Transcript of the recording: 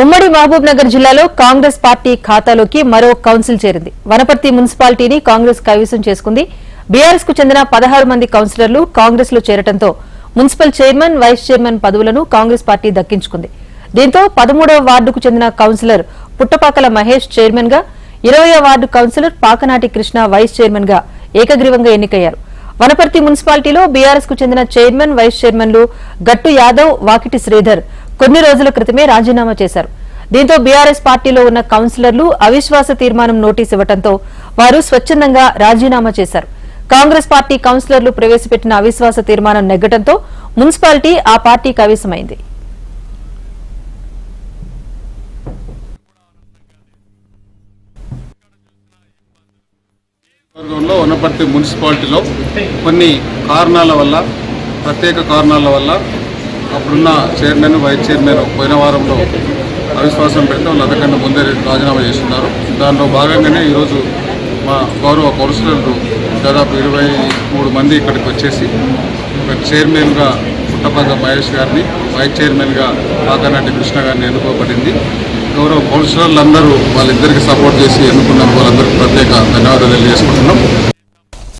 ఉమ్మడి మహబూబ్ నగర్ జిల్లాలో కాంగ్రెస్ పార్టీ ఖాతాలోకి మరో కౌన్సిల్ చేరింది. వనపర్తి మున్సిపాలిటీని కాంగ్రెస్ కైవసం చేసుకుంది. బీఆర్ఎస్కు చెందిన పదహారు మంది కౌన్సిలర్లు కాంగ్రెస్లో చేరటంతో మున్సిపల్ చైర్మన్ వైస్ చైర్మన్ పదవులను కాంగ్రెస్ పార్టీ దక్కించుకుంది. దీంతో పదమూడవ వార్డుకు చెందిన కౌన్సిలర్ పుట్టపాకల మహేష్ చైర్మన్గా ఇరవయో ward councillor Pakanati Krishna vice చైర్మన్గా ఏకగ్రీవంగా ఎన్నికయ్యారు. వనపర్తి మున్సిపాలిటీలో బీఆర్ఎస్కు చెందిన చైర్మన్ వైస్ చైర్మన్లు గట్టు యాదవ్ వాకిటి శ్రీధర్ కొన్ని రోజుల క్రితమే రాజీనామా చేశారు. దీంతో బీఆర్ఎస్ పార్టీలో ఉన్న కౌన్సిలర్లు అవిశ్వాస తీర్మానం నోటీస్ ఇవ్వడంతో వారు స్వచ్ఛందంగా రాజీనామా చేశారు. కాంగ్రెస్ పార్టీ కౌన్సిలర్లు ప్రవేశపెట్టిన అవిశ్వాస తీర్మానం నెగ్గడంతో మున్సిపాలిటీ ఆ పార్టీకి అవిసమైంది వర్గంలో మున్సిపాలిటీలో కొన్ని కారణాల వల్ల ప్రత్యేక కారణాల వల్ల అప్పుడున్న చైర్మన్ వైస్ చైర్మన్ పోయిన వారంలో అవిశ్వాసం పెడితే వాళ్ళు అంతకన్నా ముందే రాజీనామా చేస్తున్నారు. దానిలో భాగంగానే ఈరోజు మా గౌరవ కౌన్సిలర్లు దాదాపు ఇరవై మూడు మంది ఇక్కడికి వచ్చేసి ఒక చైర్మన్గా పుట్టపగ మహేష్ గారిని వైస్ చైర్మన్గా పాకనాటి కృష్ణ గారిని ఎన్నుకోబడింది. గౌరవ కౌన్సిలర్లు అందరూ వాళ్ళిద్దరికి సపోర్ట్ చేసి ఎన్నుకున్నందుకు వాళ్ళందరికీ ప్రత్యేక ధన్యవాదాలు తెలియజేసుకుంటున్నాం.